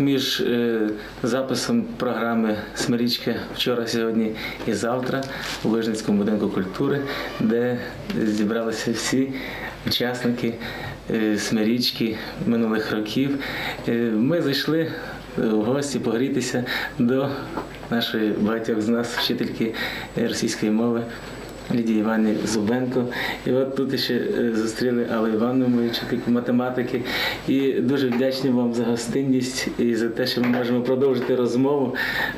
між е, записом програми Смирічка вчора, сьогодні і завтра у Вижницькому будинку культури, де зібралися всі учасники е, Смирічки минулих років. Е, Ми зайшли в гості погрітися до нашої багатьох з нас вчительки російської мови. Лідії Іванівни Зубенко. І от тут ще е, зустріли Аллу Івановну, мою вчительку математики. І дуже вдячні вам за гостинність і за те, що ми можемо продовжити розмову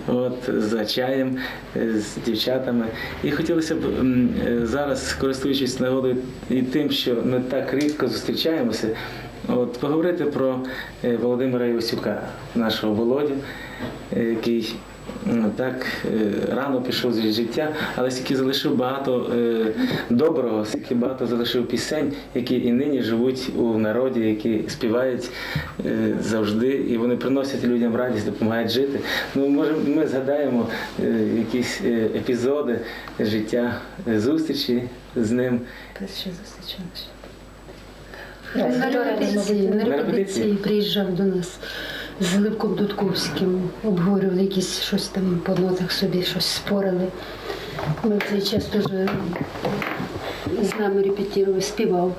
от, за чаєм е, з дівчатами. І хотілося б е, зараз, користуючись нагодою і тим, що ми так рідко зустрічаємося, от, поговорити про Володимира Івасюка, нашого Володю, який Так е, рано пішов з життя, але скільки залишив багато е, доброго, скільки багато залишив пісень, які і нині живуть у народі, які співають е, завжди, і вони приносять людям радість, допомагають жити. Ну, може, ми згадаємо якісь епізоди життя зустрічі з ним. Перші зустрічі наші. На репетиції, на На репетиції? репетиції приїжджав до нас з Липком Дудковським, обговорювали якісь щось там по нотах собі, щось спорили. Ми в цей час теж з нами репетував, співав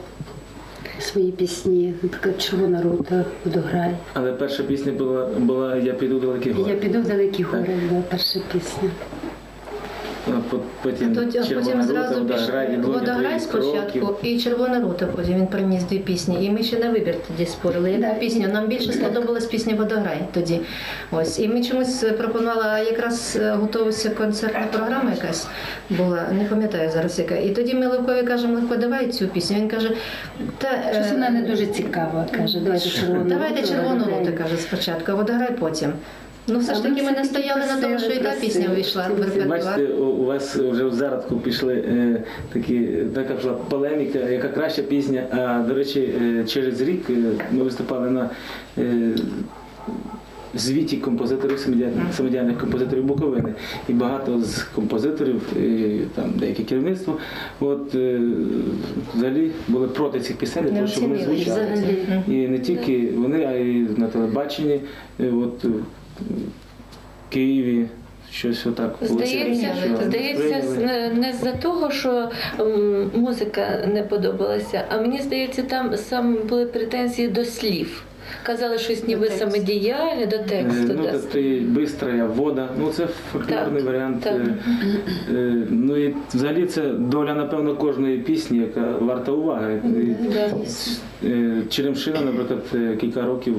свої пісні, така червона рота», водограй. Але перша пісня була, була Я піду в далекі гори. Я піду в далекі гори, була перша пісня. А Потім, Тут, потім зразу «Водограй», пішов «Відлуння водограй спочатку і червона рута. Потім він приніс дві пісні. І ми ще на вибір тоді спорили. Яку Да. пісню? Нам більше сподобалась пісня Водограй тоді. Ось. І ми чомусь пропонували, а якраз е, готувалася концертна програма якась була, не пам'ятаю зараз яка. І тоді ми Левкові кажемо, Левко, давай цю пісню. Він каже, та е, Щось вона не дуже цікава, каже, давайте червону. Давайте червону водограй. каже спочатку, а водограй потім. Ну, все ж таки ми все-таки настояли на тому, що і та пісня вийшла в Бачите, репертуар. Бачите, у, у вас вже в зародку пішли е, такі, така пішла полеміка, яка краща пісня. А до речі, е, через рік е, ми виступали на е, звіті композиторів самодіяльних, самодіяльних композиторів Буковини. І багато з композиторів, і, там деяке керівництво, от е, взагалі були проти цих пісень, для Не того, щоб вони оцінили звучали. взагалі. І не тільки вони, а й на телебаченні. е, От, е, Києві щось отак. Здається, що здається, не з-за того, що музика не подобалася, а мені здається, там саме були претензії до слів. Казали щось ніби самодіяльне до Е, тексту. Ну, да. це бистрая вода. Ну це фольклорний Так, варіант. так. Е, е, Ну і взагалі це доля, напевно, кожної пісні, яка варта уваги. Да. Черемшина, наприклад, кілька років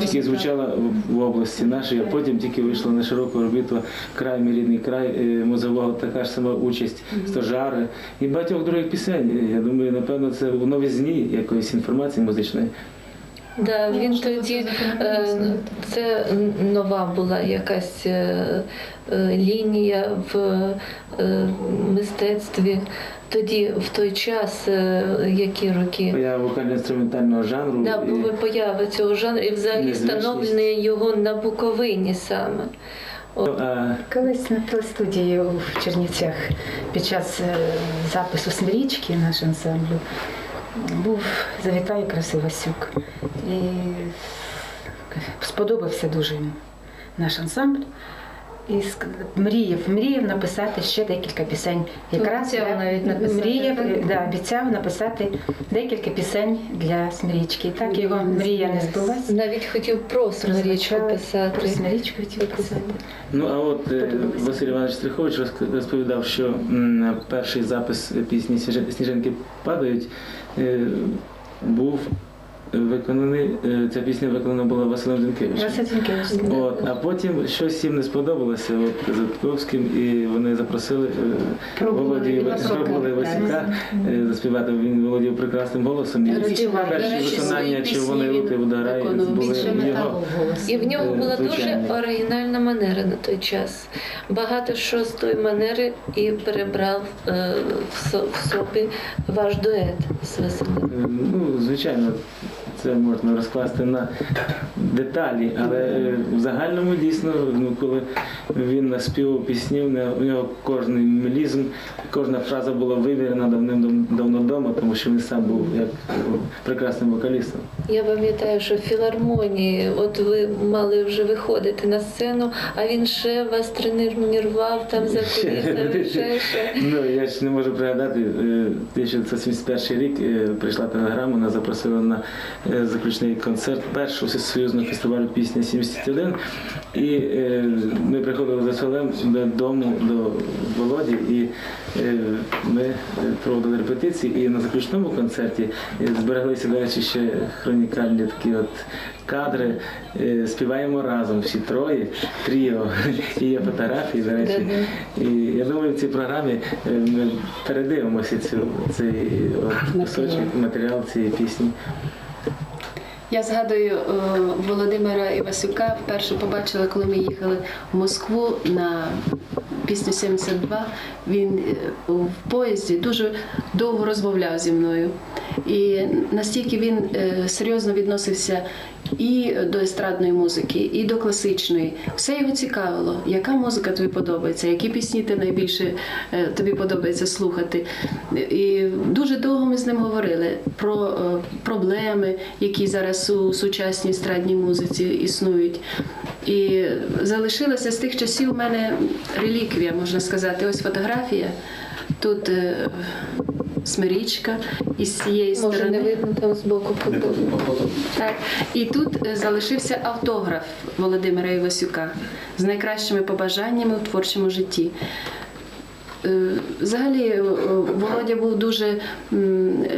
тільки звучала в- області нашій, а потім тільки вийшла на широку орбіту край, мій рідний край, музового така ж сама участь, стожари і багатьох других пісень. Я думаю, напевно, це в новизні якоїсь інформації музичної. Да, він тоді це е, нова була якась е, е, лінія в мистецтві. Тоді в той час, які роки Поява вокально-інструментального жанру. Да, і- була поява цього жанру і взагалі встановлення його на Буковині саме. А, Колись на телестудії в Чернівцях під час запису Смирічки наш ансамбль був завітав якраз Івасюк. І сподобався дуже йому наш ансамбль. І мріяв, мріяв написати ще декілька пісень. Якраз Обіцяв навіть написати, мріяв, е, да, обіцяв написати декілька пісень для Смирічки. І так його мрія не збулася. Навіть хотів про Смирічку писати. Про Смирічку хотів писати. Ну а от е, Василь Іванович Стрихович розповідав, що перший запис пісні «Сніжи- Сніжинки падають е, був виконаний. е, Ця пісня виконана була Василем Зінкевичем. Василь Зінкевич. От, а потім щось їм не сподобалося от, Затковським, і вони запросили е, так. Васюка е, заспівати. Він володів прекрасним голосом. І перші виконання рути він водограй виконував були його. І в нього була дуже оригінальна манера на той час. Багато що з тої манери і перебрав е, в, со- в собі ваш дует з Василем. Ну, звичайно, це можна розкласти на деталі, але е, в загальному дійсно, ну коли він наспівав пісні, у нього- кожний мелізм, кожна фраза була вивірена давним давно вдома, тому що він сам був як прекрасним вокалістом. Я пам'ятаю, що в філармонії, от ви мали вже виходити на сцену, а він ще вас тренував там за кулісами, ще ще. Ну, я ж не можу пригадати, е, 1971 рік е, прийшла телеграма, нас запросили на заключний концерт першого всесоюзного фестивалю пісня 71. І е, ми приходили за Солем додому до Володі, і е, ми е, проводили репетиції. І на заключному концерті е, збереглися, до речі, ще хронікальні такі от кадри. Е, Співаємо разом всі троє, тріо. І є фотографії, до речі. І я думаю, в цій програмі е, ми передивимося цю, цей от, кусочок, матеріал цієї пісні. Я згадую е, Володимира Івасюка. Вперше побачила, коли ми їхали в Москву на пісню 72. Він е, в поїзді дуже довго розмовляв зі мною. І настільки він е, серйозно відносився і до естрадної музики, і до класичної. Все його цікавило, яка музика тобі подобається, які пісні ти найбільше е, тобі подобається слухати. І дуже довго ми з ним говорили про е, проблеми, які зараз у сучасній естрадній музиці існують. І залишилася з тих часів у мене реліквія, можна сказати. Ось фотографія. Тут е, смирічка із цієї Може, сторони. не видно там з боку Так. І тут е, залишився автограф Володимира Івасюка з найкращими побажаннями у творчому житті. Е, Взагалі, е, Володя був дуже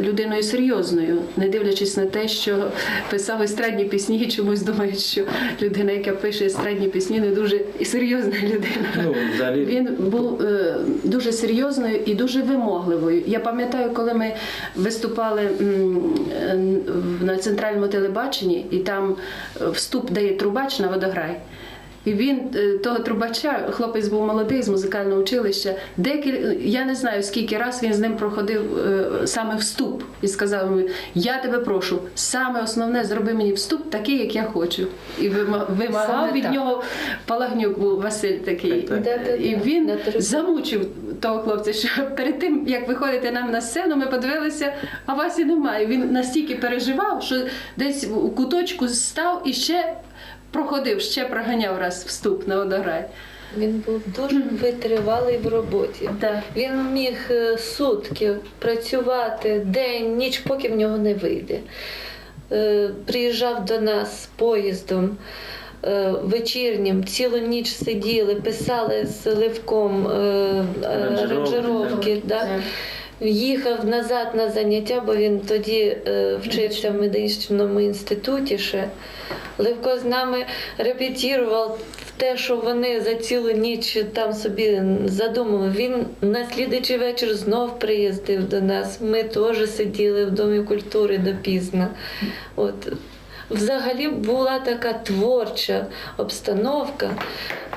людиною серйозною, не дивлячись на те, що писав естрадні пісні, чомусь думають, що людина, яка пише естрадні пісні, не дуже серйозна людина. Ну, взагалі, Він був е, дуже серйозною і дуже вимогливою. Я пам'ятаю, коли ми виступали на центральному телебаченні, і там вступ дає трубач на водограй. І він е, того трубача, хлопець був молодий з музикального училища. Декіль, я не знаю скільки раз він з ним проходив е, саме вступ і сказав йому: Я тебе прошу, саме основне зроби мені вступ такий, як я хочу. І вимагав Саме від так. нього Палагнюк був Василь такий. Так, так. І він замучив того хлопця, що перед тим, як виходити нам на сцену, ми подивилися, а Васі немає. Він настільки переживав, що десь у куточку став і ще проходив, ще проганяв раз вступ на водограй. Він був дуже витривалий в роботі. Так. Він міг е, сутки працювати день, ніч, поки в нього не вийде. Е, Приїжджав до нас з поїздом е, вечірнім, цілу ніч сиділи, писали з Левком е, Аранжировки. Да? Їхав назад на заняття, бо він тоді вчився в медичному інституті ще. Левко з нами репетірував те, що вони за цілу ніч там собі задумали. Він на слідуючий вечір знов приїздив до нас. Ми теж сиділи в Домі культури допізно. От. Взагалі була така творча обстановка,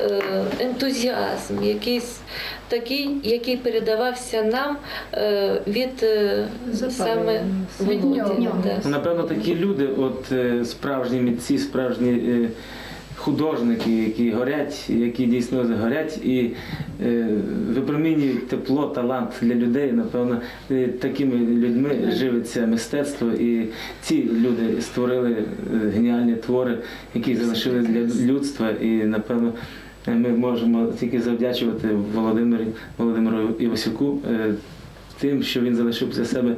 е, ентузіазм, якийсь такий, який передавався нам е, від е, саме Від Володі, нього. да. Ну, Напевно, такі люди, от справжні митці, справжні художники, які горять, які дійсно горять і е, випромінюють тепло, талант для людей. Напевно, е, такими людьми живиться мистецтво, і ці люди створили е, геніальні твори, які залишили для людства. І напевно. Ми можемо тільки завдячувати Володимиру Володимиру Івасюку е, тим, що він залишив після себе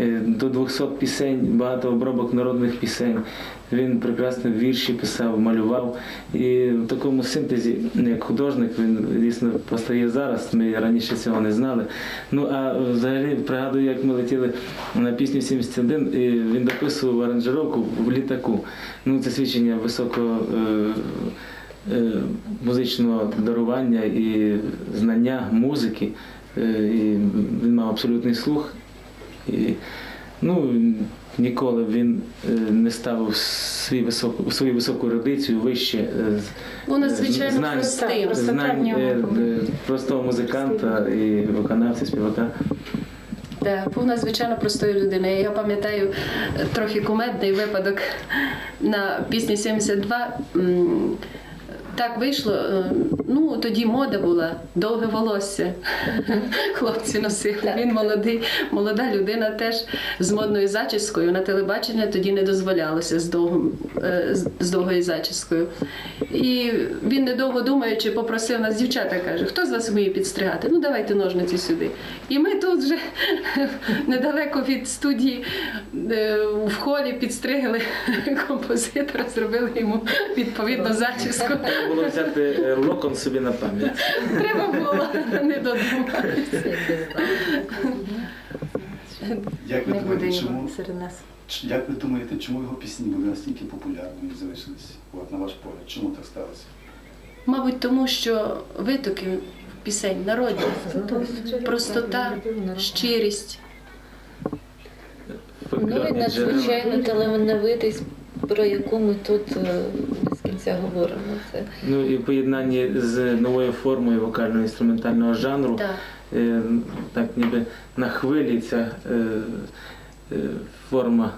е, до 200 пісень, багато обробок народних пісень. Він прекрасно вірші писав, малював. І в такому синтезі, як художник, він дійсно постає зараз. Ми раніше цього не знали. Ну а взагалі пригадую, як ми летіли на пісню 71, і він дописував аранжировку в літаку. Ну, це свідчення високого. е, е, Музичного дарування і знання музики, і він мав абсолютний слух. І, ну, ніколи він е, не ставив свій високу, свою високу ерудицію вище е, Був надзвичайно знань, простим. Знань е, е, простого музиканта і виконавця, співака. Да, був надзвичайно простою людиною. Я пам'ятаю е, трохи кумедний випадок на пісні 72. Так вийшло. е, Ну тоді мода була, довге волосся. Хлопці носили. Він молодий, молода людина теж з модною зачіскою. На телебачення тоді не дозволялося з, довгим, е, з- довгою зачіскою. І він недовго думаючи, попросив нас дівчата, каже, хто з вас вміє підстригати? Ну давайте ножниці сюди. І ми тут вже недалеко від студії е, в холі підстригли композитора, зробили йому відповідну зачіску. Треба було взяти е, локон собі на пам'ять. Треба було не додуматися. Як ви Не буде думаєте, його чому серед нас. як ви думаєте, чому його пісні були настільки популярними і залишились от, на ваш погляд? Чому так сталося? Мабуть, тому що витоки пісень народні, простота, щирість. Ну і Фольклорні надзвичайно талановитість, про яку ми тут е, кінця говоримо. Це Ну і в поєднанні з новою формою вокально-інструментального жанру, Так. е, так ніби на хвилі ця е, е, форма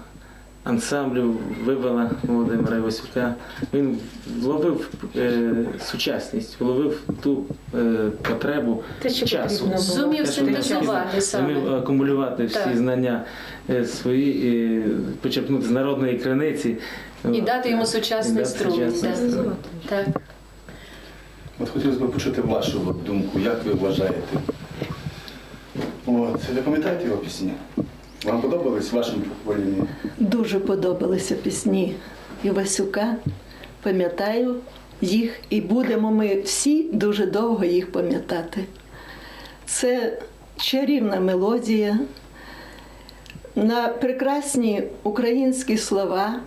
ансамблю вивела Володимира Івасюка. Він вловив е, сучасність, вловив ту е, потребу Те, що часу. потрібно було. Зумів Те, що синтезувати саме. Зумів акумулювати всі Так. знання е, свої, і почерпнути з народної криниці. І дати йому сучасний сучасний так. От хотілося б почути вашу думку, як ви вважаєте? От, ви пам'ятаєте його пісні? Вам подобались вашим поколінні? Дуже подобалися пісні Івасюка. Пам'ятаю їх і будемо ми всі дуже довго їх пам'ятати. Це чарівна мелодія на прекрасні українські слова,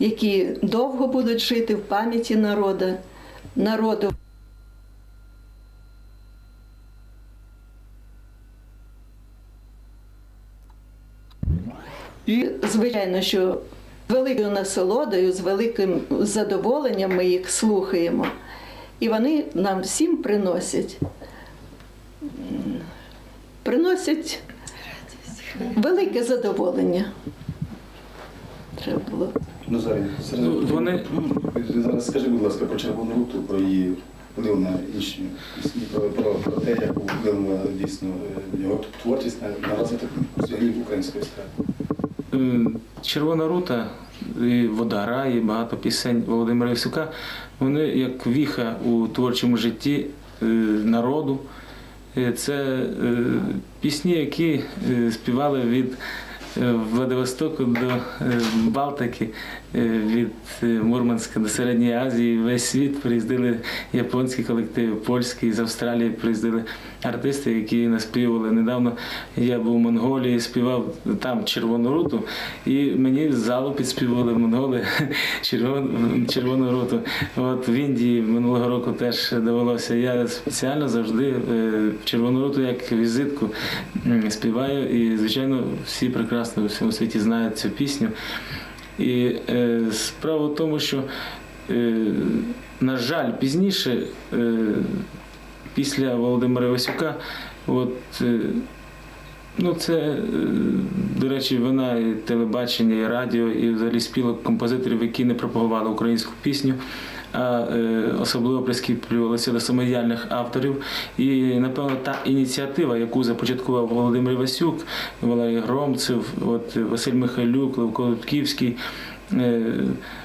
які довго будуть жити в пам'яті народу, народу. І, звичайно, що з великою насолодою, з великим задоволенням ми їх слухаємо. І вони нам всім приносять, приносять велике задоволення. Треба було. Ну, зараз, зараз, Ну, вони- зараз скажи, будь ласка, про червону руту, про її вплив на інші пісні, про, про, те, як вплинула дійсно е, його творчість на, розвиток української естради. Е, Червона рута, і Водара, і багато пісень Володимира Івсюка, вони як віха у творчому житті е, народу. Е, Це е, пісні, які е, співали від е, Владивостоку до е, Балтики, е, від е, Мурманська до Середньої Азії. Весь світ приїздили японські колективи, польські, з Австралії приїздили артисти, які наспівували. Недавно я був в Монголії, співав там червону руту, і мені з залу підспівували монголи червону, червону руту. От в Індії минулого року теж довелося. Я спеціально завжди е, червону руту як візитку співаю, і звичайно всі прекрасно у всьому світі знають цю пісню. І е, справа в тому, що, е, на жаль, пізніше, е, після Володимира Івасюка, от, е, ну це, е, до речі, вина і телебачення, і радіо, і взагалі спілок композиторів, які не пропагували українську пісню. А е, особливо прискіплювалися до самодіяльних авторів. І, напевно, та ініціатива, яку започаткував Володимир Івасюк, Валерій Громцев, от, Василь Михайлюк, Левко Лутківський,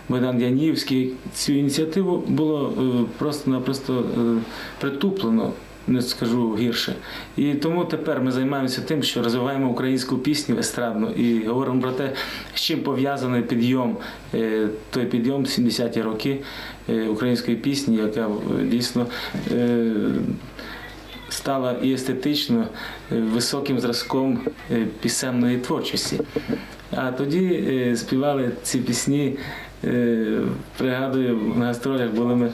Богдан Янівський, цю ініціативу було е, просто-напросто е, притуплено. Не скажу гірше. І тому тепер ми займаємося тим, що розвиваємо українську пісню естрадну і говоримо про те, з чим пов'язаний підйом, е, той підйом 70-ті роки е, української пісні, яка е, дійсно е, стала і естетично е, високим зразком е, пісенної творчості. А тоді е, співали ці пісні, е, пригадую, на гастролях були ми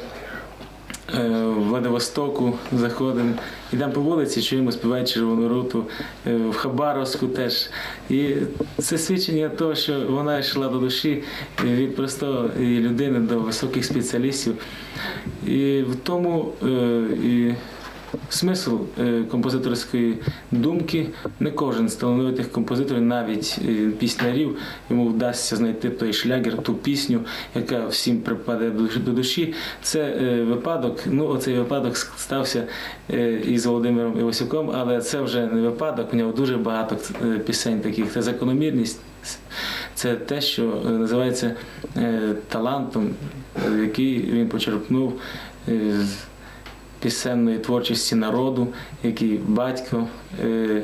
е, в Владивостоку, заходимо, йдемо по вулиці, чуємо, співають червону руту, в Хабаровську теж. І це свідчення того, що вона йшла до душі від простої людини до високих спеціалістів. І в тому і смисл е, композиторської думки. Не кожен з талановитих композиторів, навіть е, піснярів, йому вдасться знайти той шлягер, ту пісню, яка всім припаде до душі-. Це е, випадок. Ну, оцей випадок стався із Володимиром Івасюком, але це вже не випадок. У нього дуже багато пісень таких. Це закономірність. Це те, що називається талантом, який він почерпнув пісенної творчості народу, який батько е,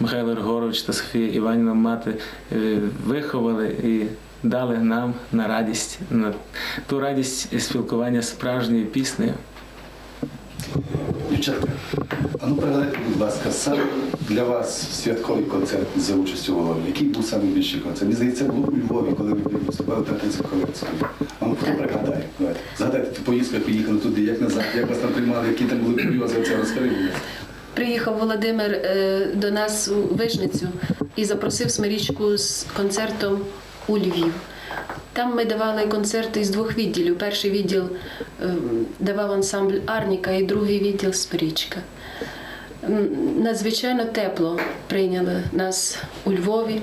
Михайло Григорович та Софія Іванівна мати е, виховали і дали нам на радість, на ту радість спілкування справжньою піснею. Дівчатка, а ну пригадайте, будь ласка, саме для вас святковий концерт за участю Володі. Який був найбільший концерт? Мені здається, це було у Львові, коли ви виступали Татинську Ховецькою. А ну хто пригадає? Давайте. Згадайте ту поїздку, як поїхали туди, як назад, як вас там приймали, які там були курйози, це розкажи. Приїхав Володимир е, до нас у Вижницю і запросив Смирічку з концертом у Львів. Там ми давали концерти із двох відділів. Перший відділ е, давав ансамбль Арніка і другий відділ Смирічка. М, Надзвичайно тепло прийняли нас у Львові.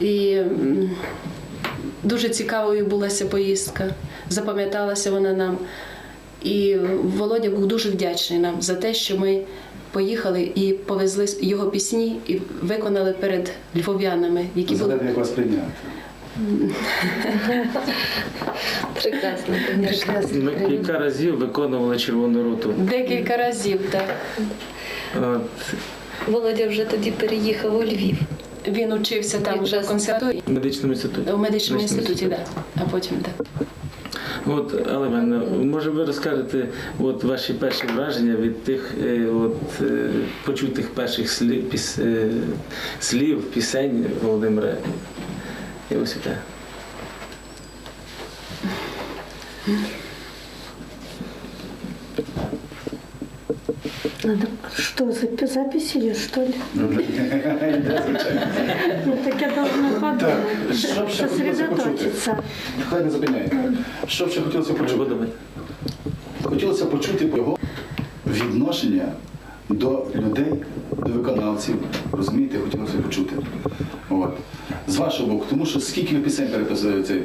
І дуже цікавою була ця поїздка. Запам'яталася вона нам. І Володя був дуже вдячний нам за те, що ми поїхали і повезли його пісні і виконали перед львов'янами, які були вас прийняти. Прекрасно, звісно. Ми кілька разів виконували червону руту. декілька разів. Так. От, Володя вже тоді переїхав у Львів. Він учився там вже в консерваторії в медичному інституті. у медичному інституті, да. а потім так. От, але мене, може ви розкажете от, ваші перші враження від тих е, от, е, почутих перших слів, піс, е, слів пісень Володимира Євсюка? Надо что, запи- запись или что ли? Ну так я должна подумать, що б ще хотілося почути? сосредоточиться. Хай не зупиняє. Що б ще хотілося почути? Хотілося почути його відношення до людей, до виконавців. Розумієте, хотілося почути. От. З вашого боку, тому що скільки ви пісень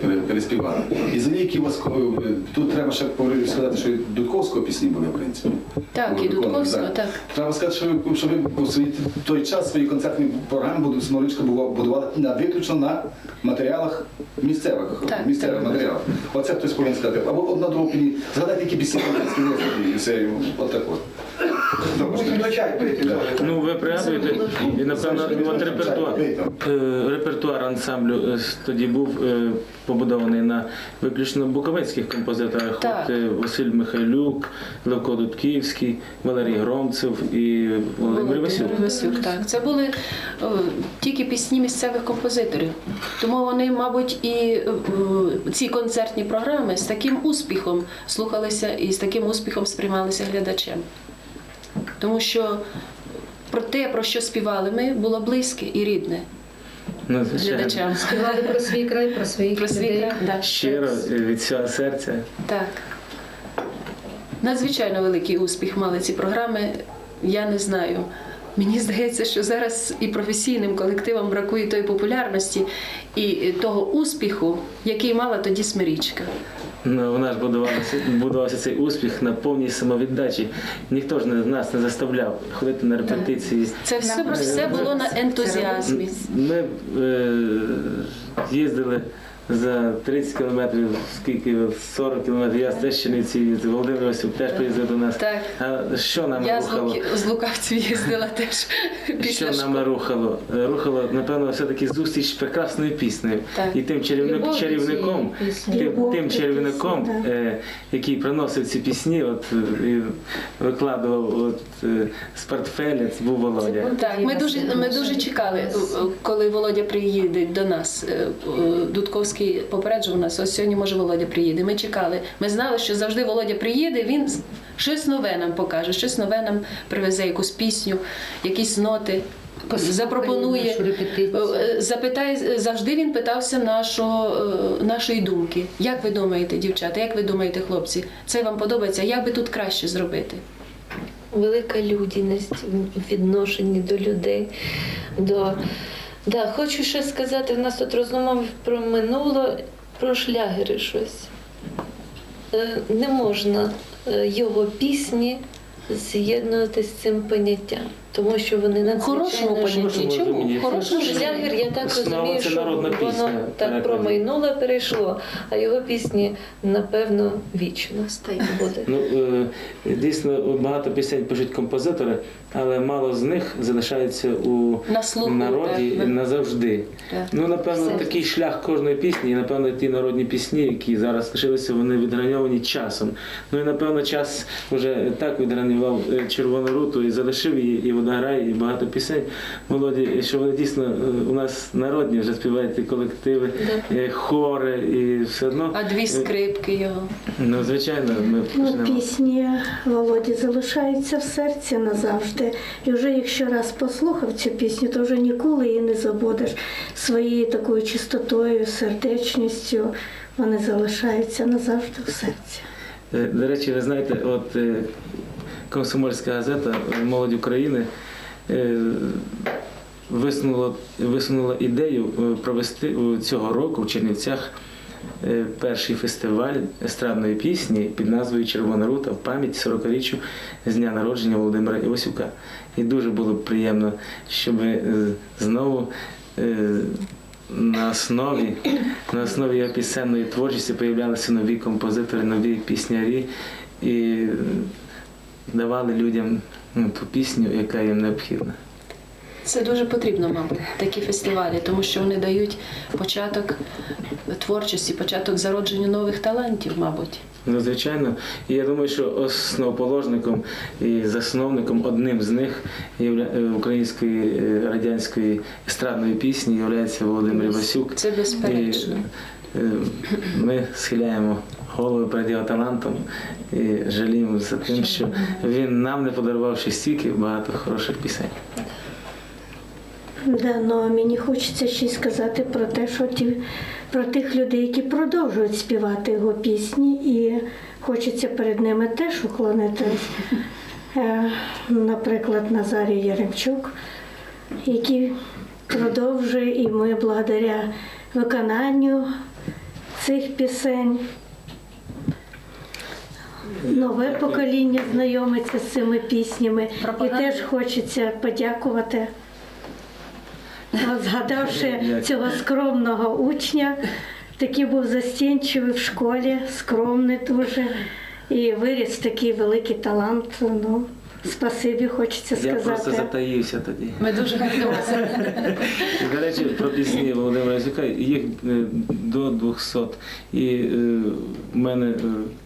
пере- переспівали. І за які у вас е, тут треба ще сказати, що і Дудковського пісні були, в принципі. Так, і Дудковського, так. Треба сказати, що ви, що ви свій той час свої концертні програми Смоличка будували на виключно на матеріалах місцевих, Так, місцевих так. матеріалах. Оце хтось повинен сказати. Або одна піді. Згадайте, які пісні і отак от. Ну, ви пригадуєте, і напевно от репертуар, е, репертуар ансамблю е, тоді був е, побудований на виключно буковинських композиторах. От, Василь Михайлюк, Левко Дудківський, Валерій Громцев і Володимир Васюк. Васюк, так. Це були тільки пісні місцевих композиторів. Тому вони, мабуть, і ці концертні програми з таким успіхом слухалися і з таким успіхом сприймалися глядачем. Тому що про те, про що співали ми, було близьке і рідне Ну, глядачам. Співали про свій край, про своїх Про свій людей. край, да. Щиро від всього серця. Так. Надзвичайно великий успіх мали ці програми. Я не знаю. Мені здається, що зараз і професійним колективам бракує тої популярності і того успіху, який мала тоді Смирічка. Ну, вона ж будувалася, будувався цей успіх на повній самовіддачі. Ніхто ж не, нас не заставляв ходити на репетиції. Це все, все було на ентузіазмі. Ми е, їздили за 30 кілометрів, скільки 40 кілометрів. Я теж ще не ці Володимир Васюк теж приїздив до нас. Так. А що нам Я рухало? Луки, з Лукавців їздила теж Що нам рухало? Рухало, напевно, все-таки зустріч з прекрасною піснею. Так. І тим чарівник, Любов чарівником, тим, тим чарівником, пісні, е, який приносив ці пісні, от і викладував от, е, з портфеля, це був Володя. Так, ми дуже, ми дуже чекали, коли Володя приїде до нас. Е, е, Дудковський попереджував нас, ось сьогодні може Володя приїде. Ми чекали. Ми знали, що завжди Володя приїде, він щось нове нам покаже, щось нове нам привезе, якусь пісню, якісь ноти. Запропонує, репетицію. Е, запитає, завжди він питався нашого, е, нашої думки. Як ви думаєте, дівчата, як ви думаєте, хлопці, це вам подобається? Як би тут краще зробити? велика людяність в відношенні до людей. До... Да, хочу ще сказати, в нас тут розмова про минуло, про шлягери щось. Е, Не можна е, його пісні з'єднувати з цим поняттям, тому що вони В хорошому понятті. Чому? Хорошому Ну, я так розумію, це що народна воно пісня, так промайнуло, перейшло, а його пісні, напевно, вічно буде. Ну, е, дійсно, багато пісень пишуть композитори, але мало з них залишається у На слуху, народі так. назавжди. Так. Ну, напевно, Все. такий шлях кожної пісні, і напевно ті народні пісні, які зараз лишилися, вони відграньовані часом. Ну і напевно час вже так відгранював е, червону руту і залишив її, і водограй, і багато пісень молоді, що вони дійсно е, у нас народні, вже співають і колективи, е, хори, і все одно. А дві скрипки його. Ну, звичайно, ми Ну, пісні Володі залишаються в серці назавжди. І вже якщо раз послухав цю пісню, то вже ніколи її не забудеш своєю такою чистотою, сердечністю. Вони залишаються назавжди в серці. Е, До речі, ви знаєте, от е, комсомольська газета Молодь України е, висунула, висунула ідею е, провести цього року в Чернівцях е, перший фестиваль естрадної пісні під назвою Червона рута в пам'ять 40-річчю з дня народження Володимира Івасюка. І дуже було приємно, щоб знову. на основі, на основі його пісенної творчості появлялися нові композитори, нові піснярі і давали людям ну, ту пісню, яка їм необхідна. Це дуже потрібно, мабуть, такі фестивалі, тому що вони дають початок творчості, початок зародженню нових талантів, мабуть. Ну, звичайно, і я думаю, що основоположником і засновником одним з них української е, радянської естрадної пісні є Володимир Івасюк. Це безперечно. І, е, Ми схиляємо голови перед його талантом і жаліємо за тим, що він нам не подарував ще стільки багато хороших пісень. Да, ну, а мені хочеться ще й сказати про те, що ті, про тих людей, які продовжують співати його пісні, і хочеться перед ними теж уклонитись. Е, Наприклад, Назарій Яремчук, який продовжує, і ми благодаря виконанню цих пісень. Нове покоління знайомиться з цими піснями, і теж хочеться подякувати. Згадавши цього скромного учня, такий був застінчивий в школі, скромний дуже, і виріс такий великий талант. Ну, спасибі, хочеться Я просто затаївся тоді. Ми дуже гордимося. До речі, про пісні Володимира Язика, їх е, до 200. І е, в мене е,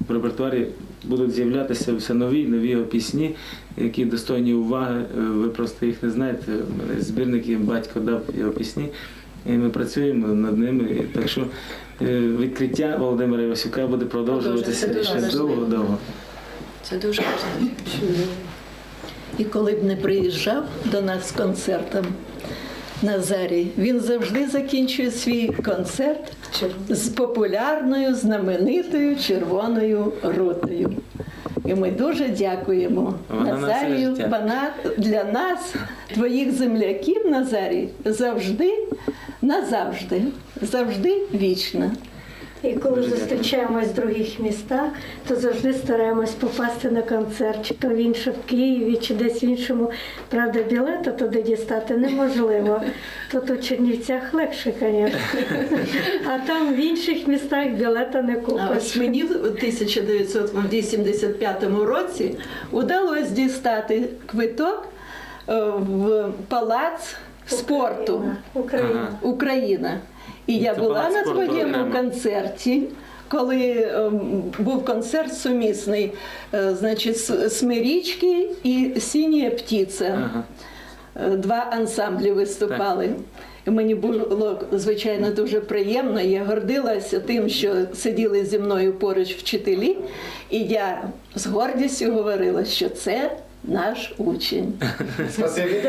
в репертуарі будуть з'являтися все нові нові його пісні, які достойні уваги. Е, Ви просто їх не знаєте. Збірники батько дав його пісні. І ми працюємо над ними. Так що е, відкриття Володимира Івасюка буде продовжуватися ще довго-довго. Це дуже важливо. І коли б не приїжджав до нас з концертом Назарій, він завжди закінчує свій концерт з популярною, знаменитою червоною рутою. І ми дуже дякуємо Вона Назарію. Вона для нас, твоїх земляків, Назарій, завжди, назавжди, завжди вічна. І коли зустрічаємось в других містах, то завжди стараємось попасти на концерт, чи то в інше в Києві, чи десь в іншому. Правда, білета туди дістати неможливо. Тут у Чернівцях легше, звісно. А там в інших містах білета не А купиш. ось мені в 1985 році вдалося дістати квиток е, в палац спорту Україна. Ага. Україна. І я була на твоєму концерті. Коли ем, був концерт сумісний, е, значить, Смирічки і Сіня птиця. Ага. Е, Два ансамблі виступали. І Мені було звичайно дуже приємно. Я гордилася тим, що сиділи зі мною поруч вчителі, і я з гордістю говорила, що це наш учень. Спасибі.